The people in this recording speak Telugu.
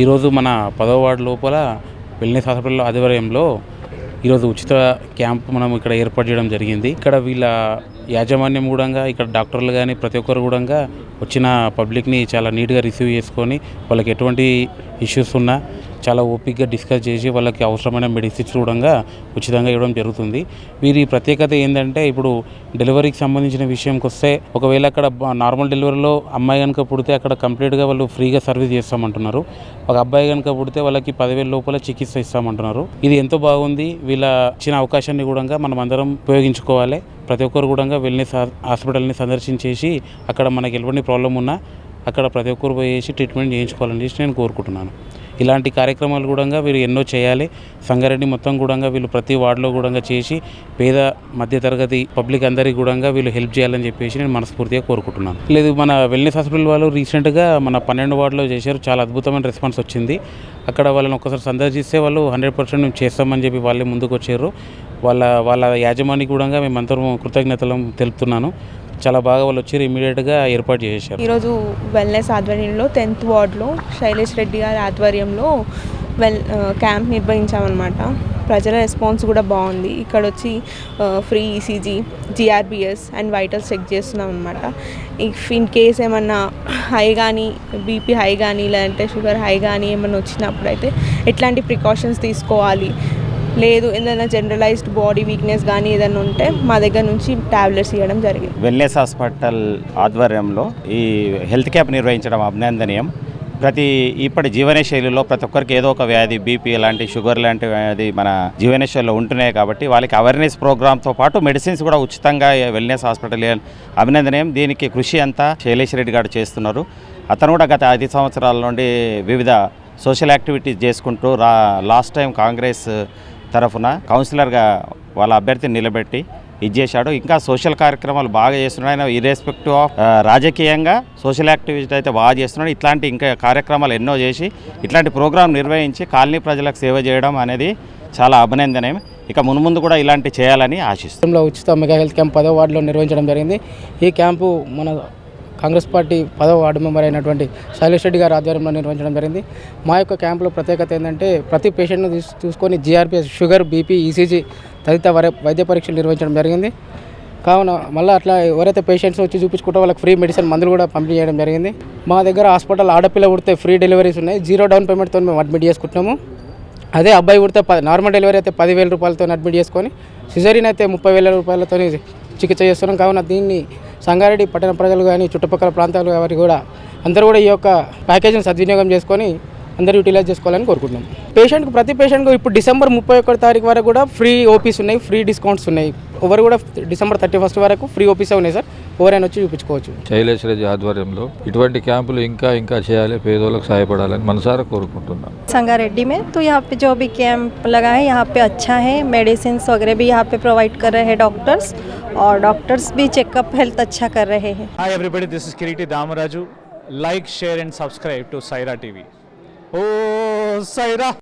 ఈరోజు మన పదవ వార్డు లోపల వెల్నెస్ హాస్పిటల్ ఆధ్వర్యంలో ఈరోజు ఉచిత క్యాంప్ మనం ఇక్కడ ఏర్పాటు చేయడం జరిగింది. ఇక్కడ వీళ్ళ యాజమాన్యం కూడా ఇక్కడ డాక్టర్లు కానీ ప్రతి ఒక్కరు కూడా వచ్చిన పబ్లిక్ని చాలా నీట్గా రిసీవ్ చేసుకొని వాళ్ళకి ఎటువంటి ఇష్యూస్ ఉన్నా చాలా ఓపిక్గా డిస్కస్ చేసి వాళ్ళకి అవసరమైన మెడిసిన్స్ కూడా ఉచితంగా ఇవ్వడం జరుగుతుంది. వీరి ప్రత్యేకత ఏంటంటే ఇప్పుడు డెలివరీకి సంబంధించిన విషయంకి వస్తే ఒకవేళ అక్కడ నార్మల్ డెలివరీలో అమ్మాయి కనుక పుడితే అక్కడ కంప్లీట్గా వాళ్ళు ఫ్రీగా సర్వీస్ చేస్తామంటున్నారు. ఒక అబ్బాయి కనుక పుడితే వాళ్ళకి పదివేల లోపల చికిత్స ఇస్తామంటున్నారు. ఇది ఎంతో బాగుంది. వీళ్ళ ఇచ్చిన అవకాశాన్ని కూడా మనం అందరం ఉపయోగించుకోవాలి. ప్రతి ఒక్కరు కూడా వెళ్ళి హాస్పిటల్ని సందర్శించేసి అక్కడ మనకి ఎటువంటి ప్రాబ్లం ఉన్నా అక్కడ ప్రతి ఒక్కరు పోయేసి ట్రీట్మెంట్ చేయించుకోవాలని చెప్పి నేను కోరుకుంటున్నాను. ఇలాంటి కార్యక్రమాలు కూడా వీరు ఎన్నో చేయాలి. సంగారెడ్డి మొత్తం కూడా వీళ్ళు ప్రతి వార్డులో కూడా చేసి పేద మధ్యతరగతి పబ్లిక్ అందరికీ కూడా వీళ్ళు హెల్ప్ చేయాలని చెప్పేసి నేను మనస్ఫూర్తిగా కోరుకుంటున్నాను. లేదు మన వెల్నెస్ హాస్పిటల్ వాళ్ళు రీసెంట్గా మన పన్నెండు వార్డులో చేశారు. చాలా అద్భుతమైన రెస్పాన్స్ వచ్చింది. అక్కడ వాళ్ళని ఒకసారి సందర్శిస్తే వాళ్ళు హండ్రెడ్ పర్సెంట్ మేము చేస్తామని చెప్పి వాళ్ళే ముందుకు వచ్చారు. వాళ్ళ వాళ్ళ యాజమాని కూడా మేమందరం కృతజ్ఞతలు తెలుపుతున్నాను. చాలా బాగా వాళ్ళు వచ్చి ఇమీడియట్గా ఏర్పాటు చేశారు. ఈరోజు వెల్నెస్ ఆధ్వర్యంలో టెన్త్ వార్డ్లో శైలేష్ రెడ్డి గారి ఆధ్వర్యంలో వెల్ క్యాంప్ నిర్వహించామన్నమాట. ప్రజల రెస్పాన్స్ కూడా బాగుంది. ఇక్కడ వచ్చి free ECG GRBS and vitals check చేస్తున్నాం అనమాట ఇఫ్ ఇన్ కేస్ ఏమన్నా హై కానీ బీపీ హై కానీ లేదంటే షుగర్ హై కానీ ఏమన్నా వచ్చినప్పుడు అయితే ఎట్లాంటి ప్రికాషన్స్ తీసుకోవాలి? లేదు ఏదైనా జనరలైజ్డ్ బాడీ వీక్నెస్ కానీ ఏదైనా ఉంటే మా దగ్గర నుంచి టాబ్లెట్స్ ఇవ్వడం జరిగింది. వెల్నెస్ హాస్పిటల్ ఆధ్వర్యంలో ఈ హెల్త్ క్యాంప్ నిర్వహించడం అభినందనీయం. ప్రతి ఇప్పటి జీవన శైలిలో ప్రతి ఒక్కరికి ఏదో ఒక వ్యాధి బీపీ లాంటి షుగర్ లాంటి వ్యాధి మన జీవన శైలిలో ఉంటున్నాయి కాబట్టి వాళ్ళకి అవేర్నెస్ ప్రోగ్రామ్తో పాటు మెడిసిన్స్ కూడా ఉచితంగా వెల్నెస్ హాస్పిటల్ అభినందనీయం. దీనికి కృషి అంతా శైలేష్ రెడ్డి గారు చేస్తున్నారు. అతను కూడా గత ఐదు సంవత్సరాల నుండి వివిధ సోషల్ యాక్టివిటీస్ చేసుకుంటూ రా లాస్ట్ టైం కాంగ్రెస్ తరఫున కౌన్సిలర్గా వాళ్ళ అభ్యర్థిని నిలబెట్టి ఇది చేశాడు. ఇంకా సోషల్ కార్యక్రమాలు బాగా చేస్తున్నాడు. ఆయన ఇర్రెస్పెక్టివ్ ఆఫ్ రాజకీయంగా సోషల్ యాక్టివిటీ అయితే బాగా చేస్తున్నాడు. ఇట్లాంటి ఇంకా కార్యక్రమాలు ఎన్నో చేసి ఇట్లాంటి ప్రోగ్రాం నిర్వహించి కాలనీ ప్రజలకు సేవ చేయడం అనేది చాలా అభినందనీయం. ఇక మున్ముందు కూడా ఇలాంటి చేయాలని ఆశిస్తున్నాను ఉచిత మెగా హెల్త్ క్యాంప్ పదో వార్డులో నిర్వహించడం జరిగింది. ఈ క్యాంపు మన కాంగ్రెస్ పార్టీ పదవ వార్డు మెంబర్ అయినటువంటి శైలేష్ రెడ్డి గారి ఆధ్వర్యంలో నిర్వహించడం జరిగింది. మా యొక్క క్యాంపులో ప్రత్యేకత ఏంటంటే ప్రతి పేషెంట్ను చూసుకొని జిఆర్పిఎస్ షుగర్ బీపీ ఈసీజీ తదితర వర- వైద్య పరీక్షలు నిర్వహించడం జరిగింది. కావున మళ్ళీ అట్లా ఎవరైతే పేషెంట్స్ వచ్చి చూపించుకుంటే వాళ్ళకి ఫ్రీ మెడిసిన్ మందులు కూడా పంపిణీ చేయడం జరిగింది. మా దగ్గర హాస్పిటల్ ఆడపిల్ల పుడితే ఫ్రీ డెలివరీస్ ఉన్నాయి. జీరో డౌన్ పేమెంట్తో మేము అడ్మిట్ చేసుకుంటున్నాము. అదే అబ్బాయి పుడితే ప నార్మల్ డెలివరీ అయితే పదివేల రూపాయలతో అడ్మిట్ చేసుకొని సిజరీన్ అయితే ముప్పై వేల రూపాయలతో చికిత్స చేస్తున్నాం. కావున దీన్ని సంగారెడ్డి పట్టణ ప్రజలు కానీ చుట్టుపక్కల ప్రాంతాలు వారి కూడా అందరూ కూడా ఈ యొక్క ప్యాకేజీని సద్వినియోగం చేసుకొని అందరూ యూటిలైజ్ చేసుకోవాలని కోరుకుంటున్నాం పేషెంట్కి ప్రతి పేషెంట్కు ఇప్పుడు డిసెంబర్ ముప్పై ఒకటి తారీఖు వరకు కూడా ఫ్రీ ఓపీస్ ఉన్నాయి ఫ్రీ డిస్కౌంట్స్ ఉన్నాయి ఎవరు కూడా డిసెంబర్ థర్టీ ఫస్ట్ వరకు ఫ్రీ ఓపీసే ఉన్నాయి సార్ ఎవరైనా వచ్చి చూపించుకోవచ్చు శైలేష్ రెడ్డి ఆధ్వర్యంలో ఇటువంటి క్యాంపులు ఇంకా ఇంకా చేయాలి పేదోళ్ళకు సహాయపడాలని మనసారా కోరుకుంటున్నాను संगारेड्डी में तो यहाँ पे जो भी कैंप लगा है यहाँ पे अच्छा है मेडिसिन वगैरह भी यहाँ पे प्रोवाइड कर रहे हैं डॉक्टर्स और डॉक्टर्स भी चेकअप हेल्थ अच्छा कर रहे हैं। हाय everybody this is Kiriti Damaraju like share and subscribe to Saira TV oh Saira